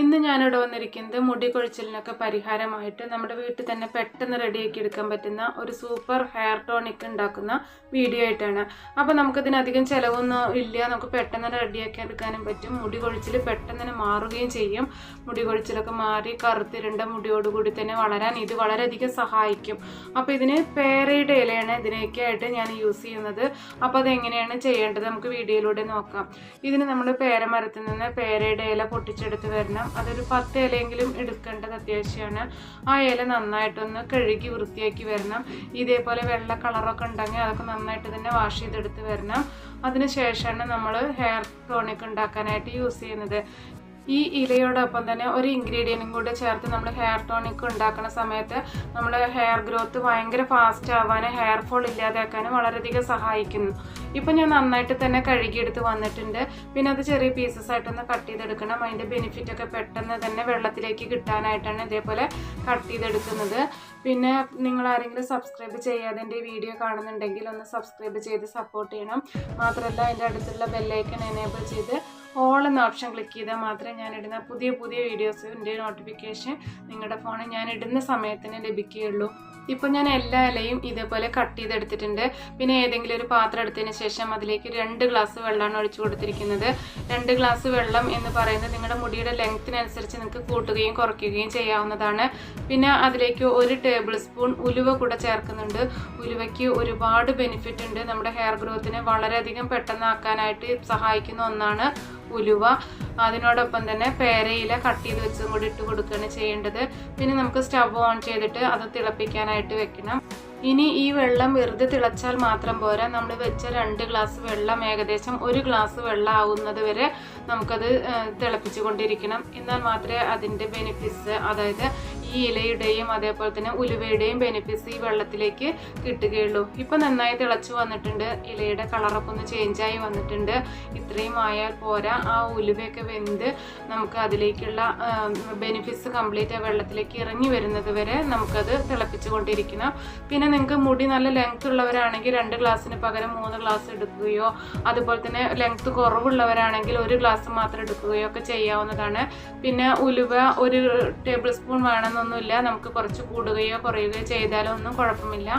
ഇന്ന് ഞാനിവിടെ വന്നിരിക്കുന്നത് മുടി കൊഴിച്ചിലിനൊക്കെ പരിഹാരമായിട്ട് നമ്മുടെ വീട്ടിൽ തന്നെ പെട്ടെന്ന് റെഡിയാക്കി എടുക്കാൻ പറ്റുന്ന ഒരു സൂപ്പർ ഹെയർ ടോണിക് ഉണ്ടാക്കുന്ന വീഡിയോ ആയിട്ടാണ്. അപ്പോൾ നമുക്കിതിനധികം ചിലവൊന്നും ഇല്ല. നമുക്ക് പെട്ടെന്ന് റെഡിയാക്കി എടുക്കാനും പറ്റും. മുടി കൊഴിച്ചിൽ പെട്ടെന്ന് തന്നെ മാറുകയും ചെയ്യും. മുടി കൊഴിച്ചിലൊക്കെ മാറി കറുത്തിരണ്ട മുടിയോടുകൂടി തന്നെ വളരാൻ ഇത് വളരെയധികം സഹായിക്കും. അപ്പോൾ ഇതിന് പേരയുടെ ഇലയാണ് ഇതിനൊക്കെ ആയിട്ട് ഞാൻ യൂസ് ചെയ്യുന്നത്. അപ്പോൾ അതെങ്ങനെയാണ് ചെയ്യേണ്ടത് നമുക്ക് വീഡിയോയിലൂടെ നോക്കാം. ഇതിന് നമ്മൾ പേരമരത്തിൽ നിന്ന് പേരയുടെ ഇല പൊട്ടിച്ചെടുത്ത് വരണം. അതൊരു പത്ത് ഇലയെങ്കിലും എടുക്കേണ്ടത് അത്യാവശ്യമാണ് ആ ഇല നന്നായിട്ടൊന്ന് കഴുകി വൃത്തിയാക്കി വരണം. ഇതേപോലെ വെള്ള കളറൊക്കെ ഉണ്ടെങ്കിൽ അതൊക്കെ നന്നായിട്ട് തന്നെ വാഷ് ചെയ്തെടുത്ത് വരണം. അതിനുശേഷമാണ് നമ്മൾ ഹെയർ ടോണിക് ഉണ്ടാക്കാനായിട്ട് യൂസ് ചെയ്യുന്നത്. ഈ ഇലയോടൊപ്പം തന്നെ ഒരു ഇൻഗ്രീഡിയന്റും കൂടെ ചേർത്ത് നമ്മൾ ഹെയർ ടോണിക് ഉണ്ടാക്കുന്ന സമയത്ത് നമ്മൾ ഹെയർ ഗ്രോത്ത് ഭയങ്കര ഫാസ്റ്റ് ആവാനും ഹെയർ ഫോൾ ഇല്ലാതാക്കാനും വളരെയധികം സഹായിക്കുന്നു. ഇപ്പം ഞാൻ നന്നായിട്ട് തന്നെ കഴുകിയെടുത്ത് വന്നിട്ടുണ്ട്. പിന്നെ അത് ചെറിയ പീസസ് ആയിട്ടൊന്ന് കട്ട് ചെയ്തെടുക്കണം. അതിന്റെ ബെനിഫിറ്റൊക്കെ പെട്ടെന്ന് തന്നെ വെള്ളത്തിലേക്ക് കിട്ടാനായിട്ടാണ് ഇതേപോലെ കട്ട് ചെയ്തെടുക്കുന്നത്. പിന്നെ നിങ്ങൾ ആരെങ്കിലും സബ്സ്ക്രൈബ് ചെയ്യാതെ എന്റെ വീഡിയോ കാണുന്നുണ്ടെങ്കിൽ ഒന്ന് സബ്സ്ക്രൈബ് ചെയ്ത് സപ്പോർട്ട് ചെയ്യണം. മാത്രമല്ല അതിന്റെ അടുത്തുള്ള ബെല്ലൈക്കൺ എനേബിൾ ചെയ്ത് ഓൾ എന്ന ഓപ്ഷൻ ക്ലിക്ക് ചെയ്താൽ മാത്രമേ ഞാൻ ഇടുന്ന പുതിയ പുതിയ വീഡിയോസിന്റെ നോട്ടിഫിക്കേഷൻ നിങ്ങളുടെ ഫോണിൽ ഞാൻ ഇടുന്ന സമയത്തിന് ലഭിക്കുകയുള്ളൂ. ഇപ്പോൾ ഞാൻ എല്ലാ ഇലയും ഇതേപോലെ കട്ട് ചെയ്തെടുത്തിട്ടുണ്ട്. പിന്നെ ഏതെങ്കിലും ഒരു പാത്രം എടുത്തതിന് ശേഷം അതിലേക്ക് രണ്ട് ഗ്ലാസ് വെള്ളമാണ് ഒഴിച്ചു കൊടുത്തിരിക്കുന്നത്. രണ്ട് ഗ്ലാസ് വെള്ളം എന്ന് പറയുന്നത് നിങ്ങളുടെ മുടിയുടെ ലെങ്ത്തിനനുസരിച്ച് നിങ്ങൾക്ക് കൂട്ടുകയും കുറയ്ക്കുകയും ചെയ്യാവുന്നതാണ്. പിന്നെ അതിലേക്ക് ഒരു ടേബിൾ സ്പൂൺ ഉലുവ കൂടെ ചേർക്കുന്നുണ്ട്. ഉലുവയ്ക്ക് ഒരുപാട് ബെനിഫിറ്റ് ഉണ്ട്. നമ്മുടെ ഹെയർ ഗ്രോത്തിനെ വളരെയധികം പെട്ടെന്നാക്കാനായിട്ട് സഹായിക്കുന്ന ഒന്നാണ് ഉലുവ അതിനോടൊപ്പം തന്നെ പേരയില കട്ട് ചെയ്ത് വെച്ചതും കൂടി ഇട്ട് കൊടുക്കുകയാണ് ചെയ്യേണ്ടത്. പിന്നെ നമുക്ക് സ്റ്റവ് ഓൺ ചെയ്തിട്ട് അത് തിളപ്പിക്കാനായിട്ട് വെക്കണം. ഇനി ഈ വെള്ളം വെറുതെ തിളച്ചാൽ മാത്രം പോരാ. നമ്മൾ വെച്ച രണ്ട് ഗ്ലാസ് വെള്ളം ഏകദേശം ഒരു ഗ്ലാസ് വെള്ളം ആവുന്നത് വരെ നമുക്കത് തിളപ്പിച്ചു കൊണ്ടിരിക്കണം. എന്നാൽ മാത്രമേ അതിന്റെ ബെനിഫിറ്റ്സ് അതായത് ഈ ഇലയുടെയും അതേപോലെ തന്നെ ഉലുവയുടെയും ബെനിഫിറ്റ്സ് ഈ വെള്ളത്തിലേക്ക് കിട്ടുകയുള്ളൂ. ഇപ്പം നന്നായി തിളച്ചു വന്നിട്ടുണ്ട്. ഇലയുടെ കളറൊക്കെ ഒന്ന് ചേഞ്ചായി വന്നിട്ടുണ്ട്. ഇത്രയും ആയാൽ പോരാ. ആ ഉലുവയൊക്കെ വെന്ത് നമുക്ക് അതിലേക്കുള്ള ബെനിഫിറ്റ്സ് കംപ്ലീറ്റ് ആ വെള്ളത്തിലേക്ക് ഇറങ്ങി വരുന്നത് വരെ നമുക്കത് തിളപ്പിച്ചു കൊണ്ടിരിക്കണം. പിന്നെ നിങ്ങൾക്ക് മുടി നല്ല ലെങ്ത് ഉള്ളവരാണെങ്കിൽ രണ്ട് ഗ്ലാസ്സിന് പകരം മൂന്ന് ഗ്ലാസ് എടുക്കുകയോ അതുപോലെ തന്നെ ലെങ്ത് കുറവുള്ളവരാണെങ്കിൽ ഒരു ഗ്ലാസ് മാത്രം എടുക്കുകയോ ഒക്കെ ചെയ്യാവുന്നതാണ്. പിന്നെ ഉലുവ ഒരു ടേബിൾ സ്പൂൺ വേണമെന്നൊന്നുമില്ല നമുക്ക് കുറച്ച് കൂടുകയോ കുറയുകയോ ചെയ്താലോ ഒന്നും കുഴപ്പമില്ല.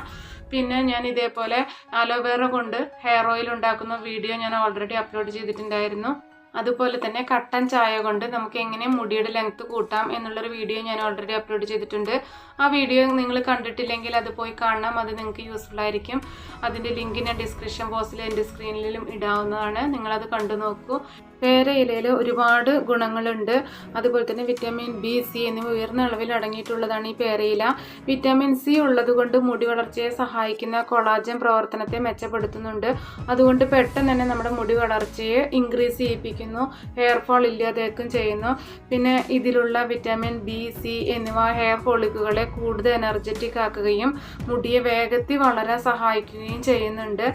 പിന്നെ ഞാൻ ഇതേപോലെ അലോവേറ കൊണ്ട് ഹെയർ ഓയിൽ ഉണ്ടാക്കുന്ന വീഡിയോ ഞാൻ ഓൾറെഡി അപ്ലോഡ് ചെയ്തിട്ടുണ്ടായിരുന്നു. അതുപോലെ തന്നെ കട്ടൻ ചായ കൊണ്ട് നമുക്ക് എങ്ങനെ മുടിയുടെ ലെങ്ത് കൂട്ടാം എന്നുള്ളൊരു വീഡിയോ ഞാൻ ഓൾറെഡി അപ്ലോഡ് ചെയ്തിട്ടുണ്ട്. ആ വീഡിയോ നിങ്ങൾ കണ്ടിട്ടില്ലെങ്കിൽ അത് പോയി കാണണം. അത് നിങ്ങൾക്ക് യൂസ്ഫുൾ ആയിരിക്കും. അതിന്റെ ലിങ്ക് ഞാൻ ഡിസ്ക്രിപ്ഷൻ ബോക്സിൽ എന്റെ സ്ക്രീനിലും ഇടാവുന്നതാണ്. നിങ്ങളത് കണ്ടു നോക്കൂ. പേര ഇലയിൽ ഒരുപാട് ഗുണങ്ങളുണ്ട്. അതുപോലെ തന്നെ വിറ്റാമിൻ ബി സി എന്നിവ ഉയർന്ന അളവിൽ അടങ്ങിയിട്ടുള്ളതാണ് ഈ പേരയില വിറ്റാമിൻ സി ഉള്ളതുകൊണ്ട് മുടി വളർച്ചയെ സഹായിക്കുന്ന കൊളാജൻ പ്രവർത്തനത്തെ മെച്ചപ്പെടുത്തുന്നുണ്ട്. അതുകൊണ്ട് പെട്ടെന്ന് തന്നെ നമ്മുടെ മുടി വളർച്ചയെ ഇൻക്രീസ് ചെയ്യിപ്പിക്കുന്നു. ഹെയർ ഫോൾ ഇല്ലാതാക്കും ചെയ്യുന്നു. പിന്നെ ഇതിലുള്ള വിറ്റാമിൻ ബി സി എന്നിവ ഹെയർ ഫോളിക്കുകളെ കൂടുതൽ എനർജറ്റിക് ആക്കുകയും മുടിയെ വേഗത്തിൽ വളരാൻ സഹായിക്കുകയും ചെയ്യുന്നുണ്ട്.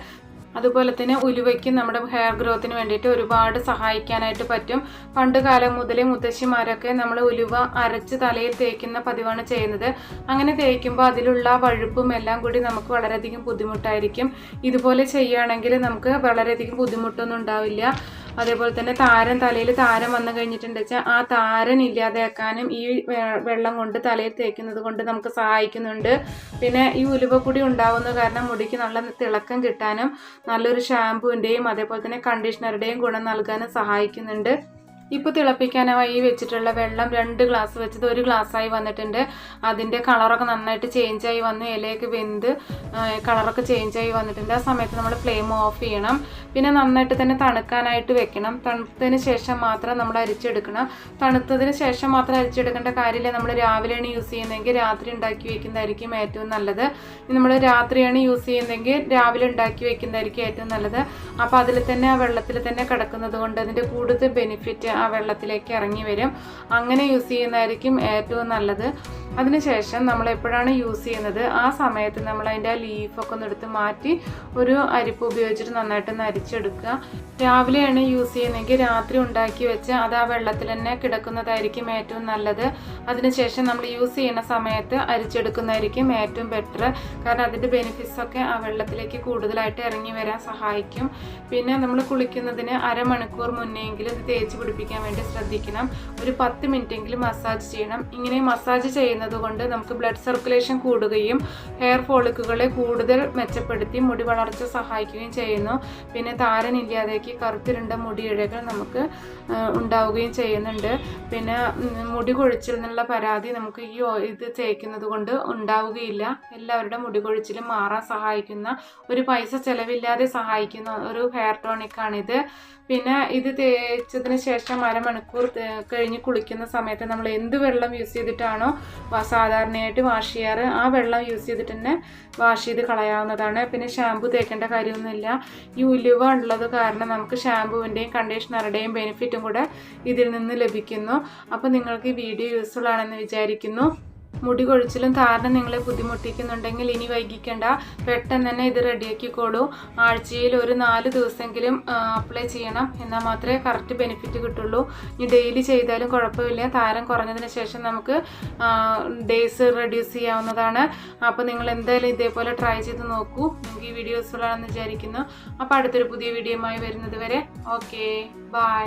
അതുപോലെ തന്നെ ഉലുവയ്ക്ക് നമ്മുടെ ഹെയർ ഗ്രോത്തിന് വേണ്ടിയിട്ട് ഒരുപാട് സഹായിക്കാനായിട്ട് പറ്റും. പണ്ട് കാലം മുതലേ മുത്തശ്ശിമാരൊക്കെ നമ്മൾ ഉലുവ അരച്ച് തലയിൽ തേക്കുന്ന പതിവാണ് ചെയ്യുന്നത്. അങ്ങനെ തേക്കുമ്പോൾ അതിലുള്ള വഴുപ്പും എല്ലാം കൂടി നമുക്ക് വളരെയധികം ബുദ്ധിമുട്ടായിരിക്കും. ഇതുപോലെ ചെയ്യുകയാണെങ്കിൽ നമുക്ക് വളരെയധികം ബുദ്ധിമുട്ടൊന്നും ഉണ്ടാവില്ല. അതേപോലെ തന്നെ താരൻ തലയിൽ താരം വന്നു കഴിഞ്ഞിട്ടുണ്ട് വെച്ചാൽ ആ താരൻ ഇല്ലാതെയാക്കാനും ഈ വെള്ളം കൊണ്ട് തലയിൽ തേക്കുന്നത് കൊണ്ട് നമുക്ക് സഹായിക്കുന്നുണ്ട്. പിന്നെ ഈ ഉലുവപ്പൊടി ഉണ്ടാവുന്ന കാരണം മുടിക്ക് നല്ല തിളക്കം കിട്ടാനും നല്ലൊരു ഷാമ്പുവിന്റെയും അതേപോലെ തന്നെ കണ്ടീഷണറുടെയും ഗുണം നൽകാനും സഹായിക്കുന്നുണ്ട്. ഇപ്പോൾ തിളപ്പിക്കാനായി വെച്ചിട്ടുള്ള വെള്ളം രണ്ട് ഗ്ലാസ് വെച്ചത് ഒരു ഗ്ലാസ്സായി വന്നിട്ടുണ്ട്. അതിന്റെ കളറൊക്കെ നന്നായിട്ട് ചേഞ്ചായി വന്ന്. ഇലയൊക്കെ വെന്ത് കളറൊക്കെ ചേഞ്ചായി വന്നിട്ടുണ്ട്. ആ സമയത്ത് നമ്മൾ ഫ്ലെയിം ഓഫ് ചെയ്യണം. പിന്നെ നന്നായിട്ട് തന്നെ തണുക്കാനായിട്ട് വെക്കണം. തണുത്തതിന് ശേഷം മാത്രം നമ്മൾ അരിച്ചെടുക്കണം. തണുത്തതിന് ശേഷം മാത്രം അരിച്ചെടുക്കേണ്ട കാര്യമില്ല. നമ്മൾ രാവിലെയാണ് യൂസ് ചെയ്യുന്നതെങ്കിൽ രാത്രി ഉണ്ടാക്കി വെക്കുന്നതായിരിക്കും ഏറ്റവും നല്ലത്. നമ്മൾ രാത്രിയാണ് യൂസ് ചെയ്യുന്നതെങ്കിൽ രാവിലെ ഉണ്ടാക്കി വെക്കുന്നതായിരിക്കും ഏറ്റവും നല്ലത്. അപ്പോൾ അതിൽ തന്നെ ആ വെള്ളത്തിൽ തന്നെ കിടക്കുന്നത് കൊണ്ട് അതിന്റെ കൂടുതൽ ബെനിഫിറ്റ് ആ വെള്ളത്തിലേക്ക് ഇറങ്ങി വരും. അങ്ങനെ യൂസ് ചെയ്യുന്നതായിരിക്കും ഏറ്റവും നല്ലത്. അതിനുശേഷം നമ്മൾ എപ്പോഴാണ് യൂസ് ചെയ്യുന്നത്? ആ സമയത്ത് നമ്മൾ അതിന്റെ ആ ലീഫൊക്കെ ഒന്ന് എടുത്ത് മാറ്റി ഒരു അരിപ്പ് ഉപയോഗിച്ചിട്ട് നന്നായിട്ട് നരിച്ചെടുക്കുക രാവിലെയാണ് യൂസ് ചെയ്യുന്നതെങ്കിൽ രാത്രി ഉണ്ടാക്കി വെച്ച് അത് ആ വെള്ളത്തിൽ തന്നെ കിടക്കുന്നതായിരിക്കും ഏറ്റവും നല്ലത്. അതിനുശേഷം നമ്മൾ യൂസ് ചെയ്യുന്ന സമയത്ത് അരിച്ചെടുക്കുന്നതായിരിക്കും ഏറ്റവും ബെറ്റർ കാരണം അതിന്റെ ബെനിഫിറ്റ്സ് ഒക്കെ ആ വെള്ളത്തിലേക്ക് കൂടുതലായിട്ട് ഇറങ്ങി വരാൻ സഹായിക്കും. പിന്നെ നമ്മൾ കുളിക്കുന്നതിന് അരമണിക്കൂർ മുന്നെയെങ്കിലും ഇത് തേച്ച് പിടിപ്പിക്കാൻ വേണ്ടി ശ്രദ്ധിക്കണം. ഒരു പത്ത് മിനിറ്റെങ്കിലും മസാജ് ചെയ്യണം. ഇങ്ങനെ മസാജ് ചെയ്യുന്നത് നമുക്ക് ബ്ലഡ് സർക്കുലേഷൻ കൂടുകയും ഹെയർ ഫോളിക്കുകളെ കൂടുതൽ മെച്ചപ്പെടുത്തി മുടി വളർച്ച സഹായിക്കുകയും ചെയ്യുന്നു. പിന്നെ താരനില്ലാതേക്ക് കറുത്തിരുണ്ട മുടിയിഴകൾ നമുക്ക് ഉണ്ടാവുകയും ചെയ്യുന്നുണ്ട്. പിന്നെ മുടി കൊഴിച്ചിൽ എന്നുള്ള പരാതി നമുക്ക് ഈ ഇത് തേക്കുന്നത് കൊണ്ട് ഉണ്ടാവുകയില്ല. എല്ലാവരുടെ മുടി കൊഴിച്ചിലും മാറാൻ സഹായിക്കുന്ന ഒരു പൈസ ചിലവില്ലാതെ സഹായിക്കുന്ന ഒരു ഹെയർ ടോണിക്കാണിത് പിന്നെ ഇത് തേച്ചതിന് ശേഷം അരമണിക്കൂർ കഴിഞ്ഞ് കുളിക്കുന്ന സമയത്ത് നമ്മൾ എന്ത് വെള്ളം യൂസ് ചെയ്തിട്ടാണോ സാധാരണയായിട്ട് വാഷ് ചെയ്യാറ്. ആ വെള്ളം യൂസ് ചെയ്തിട്ട് തന്നെ വാഷ് ചെയ്ത് കളയാവുന്നതാണ്. പിന്നെ ഷാമ്പു തേക്കേണ്ട കാര്യമൊന്നുമില്ല. ഈ ഉലുവ ഉള്ളത് കാരണം നമുക്ക് ഷാമ്പുവിന്റെയും കണ്ടീഷണറുടെയും ബെനിഫിറ്റും കൂടെ ഇതിൽ നിന്ന് ലഭിക്കുന്നു. അപ്പോൾ നിങ്ങൾക്ക് ഈ വീഡിയോ യൂസ്ഫുൾ ആണെന്ന് വിചാരിക്കുന്നു. മുടി കൊഴിച്ചിലും താരനും നിങ്ങളെ ബുദ്ധിമുട്ടിക്കുന്നുണ്ടെങ്കിൽ ഇനി വൈകിക്കേണ്ട. പെട്ടെന്ന് തന്നെ ഇത് റെഡിയാക്കിക്കോളൂ ആഴ്ചയിൽ ഒരു നാല് ദിവസമെങ്കിലും അപ്ലൈ ചെയ്യണം. എന്നാൽ മാത്രമേ കറക്റ്റ് ബെനിഫിറ്റ് കിട്ടുള്ളൂ. ഇനി ഡെയിലി ചെയ്താലും കുഴപ്പമില്ല. താരം കുറഞ്ഞതിന് ശേഷം നമുക്ക് ഡേയ്സ് റെഡ്യൂസ് ചെയ്യാവുന്നതാണ്. അപ്പോൾ നിങ്ങൾ എന്തായാലും ഇതേപോലെ ട്രൈ ചെയ്ത് നോക്കൂ. നിങ്ങൾക്ക് ഈ വീഡിയോസുകളാണെന്ന് വിചാരിക്കുന്നു. അപ്പോൾ അടുത്തൊരു പുതിയ വീഡിയോയുമായി വരുന്നത് വരെ. Okay bye